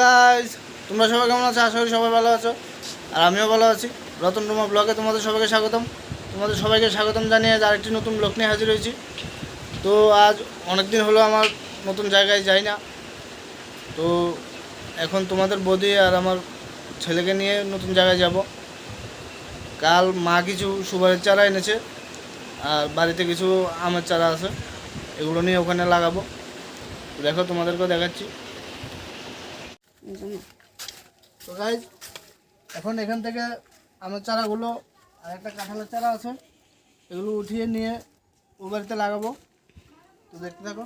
Guys তোমরা সবাই কেমন আছো? আশা করি সবাই ভালো আছো। আর আমিও ভালো আছি। রতন রুমা ব্লগে তোমাদের সবাইকে স্বাগতম। তোমাদের সবাইকে স্বাগতম জানিয়ে আরেকটি নতুন ব্লগ নিয়ে হাজির হয়েছি। তো আজ অনেক দিন হলো আমার নতুন জায়গায় যাই না। তো এখন তোমাদের বৌদি আর আমার ছেলেকে নিয়ে নতুন জায়গায় যাব। কাল মা কিছু সুপারির চারা এনেছে। আর বাড়িতে কিছু আমের চারা আছে। এগুলো নিয়ে ওখানে লাগাবো। দেখো তোমাদেরকেও দেখাচ্ছি। তো গাইজ এখন এখান থেকে আমার চারাগুলো আর একটা কাঁঠালের চারা আছে, এগুলো উঠিয়ে নিয়ে ও বাড়িতে লাগাবো। তো দেখতে থাকো।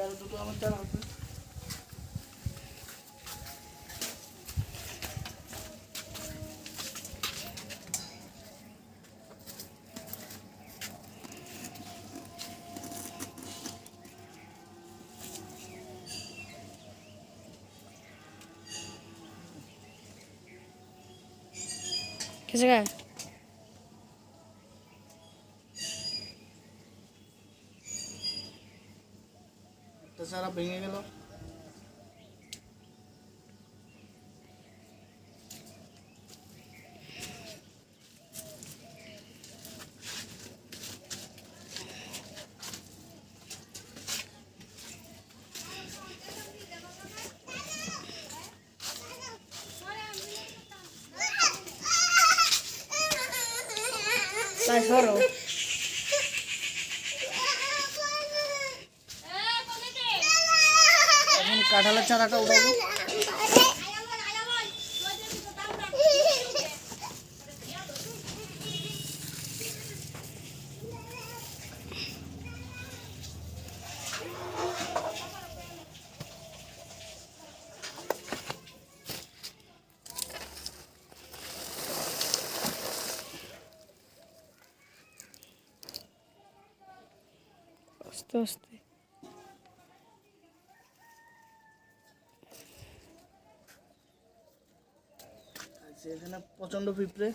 এগারো দুটো আমার চারা আছে किस का চারা ভেঙে গেল Sai soro. কাঁঠালের চারাটা উঠাবো আস্তে আস্তে এখানে প্রচণ্ড পিঁপড়ে।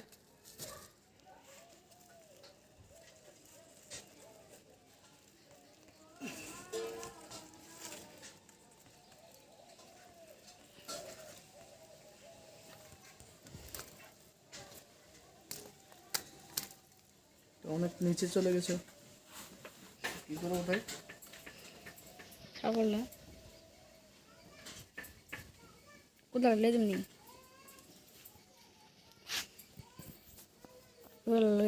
অনেক নিচে চলে গেছে। কি করে ওঠাই ছাগল না। কোথায়? রাখলে তুমি will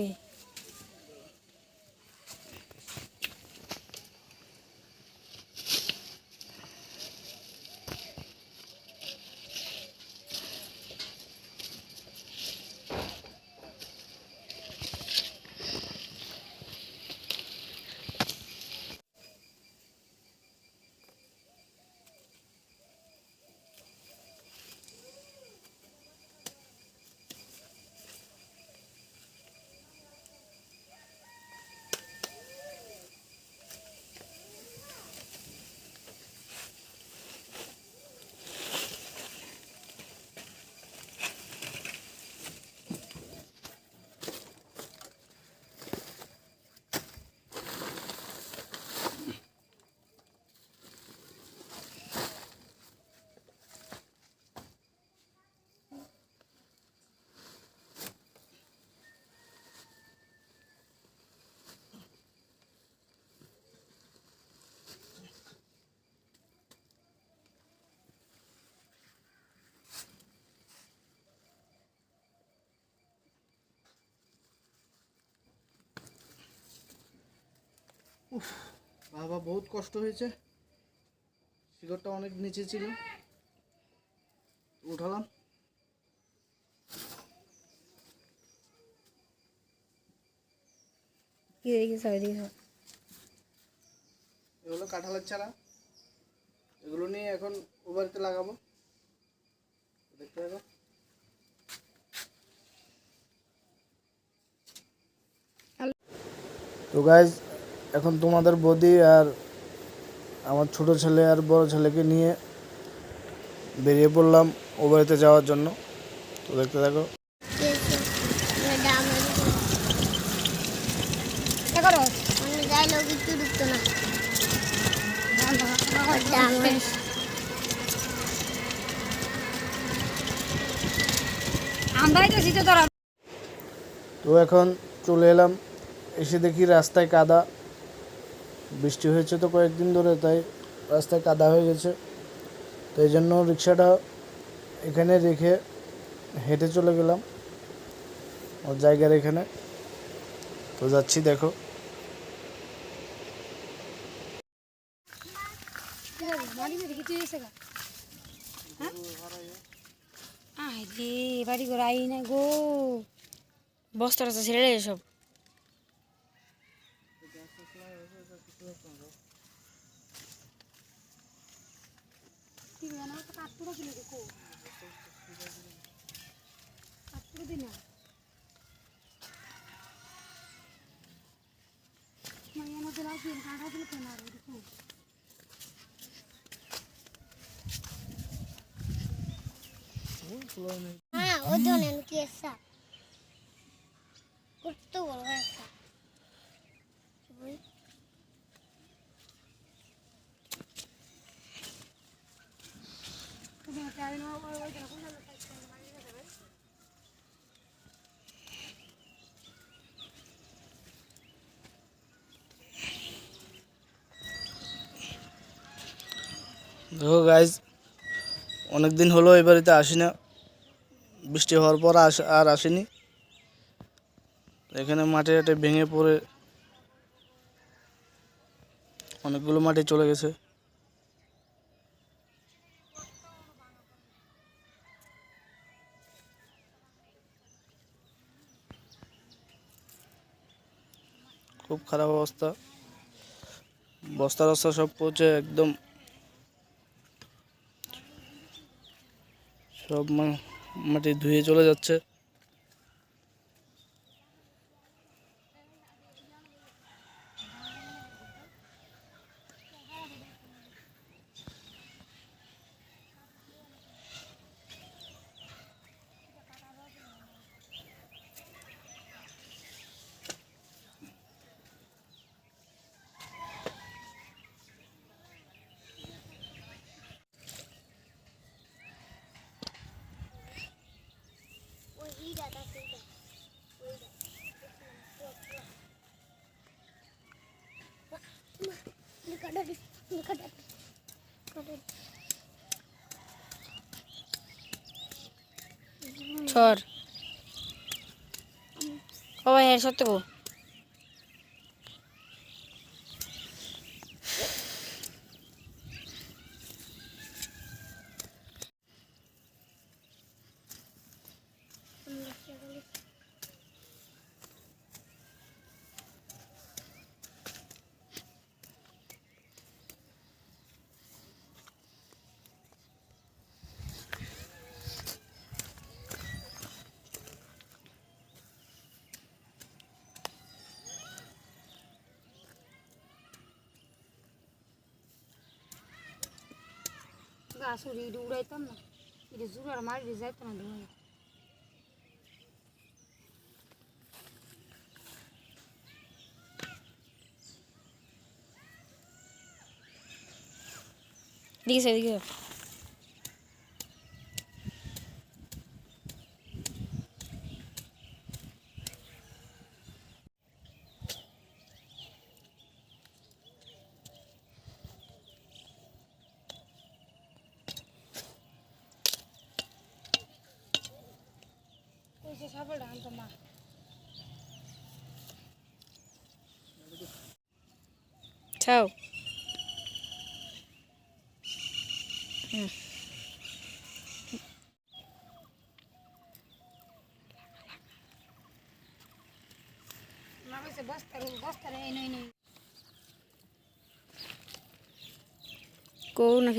উফ বাবা বহুত কষ্ট হয়েছে। শিকড়টা অনেক নিচে ছিল। উঠালাম। কি দেখি সব এদিকে সব। এগুলো কাঁঠালের চারা। এগুলো নিয়ে এখন ও বাড়িতে লাগাবো। দেখতে পাবো তো গাইজ এখন তোমাদের বৌদি আর আমার ছোট ছেলে আর বড় ছেলেকে নিয়ে বেরিয়ে পড়লাম ও বাড়িতে যাওয়ার জন্য। তো দেখতে থাকো। তো এখন চলে এলাম। এসে দেখি রাস্তায় কাদা। বৃষ্টি হয়েছে তো কয়েকদিন ধরে, তাই রাস্তায় কাদা হয়ে গেছে। তো এই জন্য রিক্সাটা এখানে রেখে হেঁটে চলে গেলাম, ওর জায়গার এখানে। তো যাচ্ছি, দেখো। বাড়ি করে আই না গো। বস্তা রাস্তা ছেড়ে রে হ্যাঁ ওজনের কি এসা বড় এসা দেখো গাইজ অনেক দিন হলো এই বাড়িতে আসি না বৃষ্টি হওয়ার পর আস, আর আসিনি। এখানে মাটি টাটে ভেঙে পড়ে অনেকগুলো মাটি চলে গেছে। খুব খারাপ অবস্থা। বস্তা রস্তা সব পচে একদম। সব মাটি ধুয়ে চলে যাচ্ছে। ওই হিরাটা সেইটা ছর। ও ভাই হ্যাঁ সত্যি গো। lá, do rei também. Ele zura armário de zé também. Diga, diga. কইছে সাপড় আনতো মা ছাও আছে বস্তার বস্তার এই নই নই কৌ না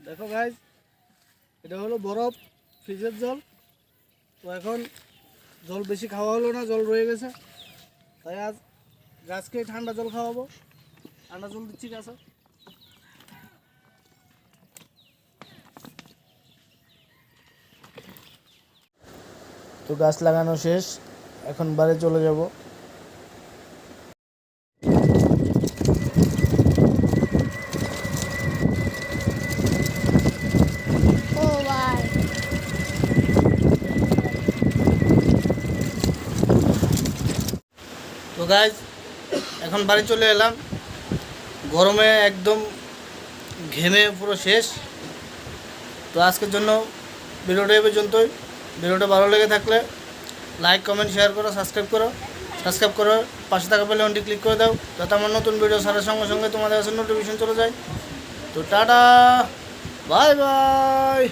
দেখো গাইজ এটা হলো বরফ, ফ্রিজের জল। তো এখন জল বেশি খাওয়া হলো না, জল রয়ে গেছে। তাই আজ গাছকে ঠান্ডা জল খাওয়াবো। ঠান্ডা জল দিচ্ছি গাছে। তো গাছ লাগানো শেষ। এখন বাড়ি চলে যাব। গাইজ এখন বাড়ি চলে এলাম। গরমে একদম ঘেমে পুরো শেষ। তো আজকের জন্য ভিডিওটা এই পর্যন্তই। ভিডিওটা ভালো লেগে থাকলে লাইক কমেন্ট শেয়ার করো সাবস্ক্রাইব করো। সাবস্ক্রাইব করো পাশে থাকা পেলে অনটি ক্লিক করে দাও, যাতে আমার নতুন ভিডিও ছাড়ার সঙ্গে সঙ্গে তোমাদের কাছে নোটিফিকেশন চলে যায়। তো টাটা বাই বাই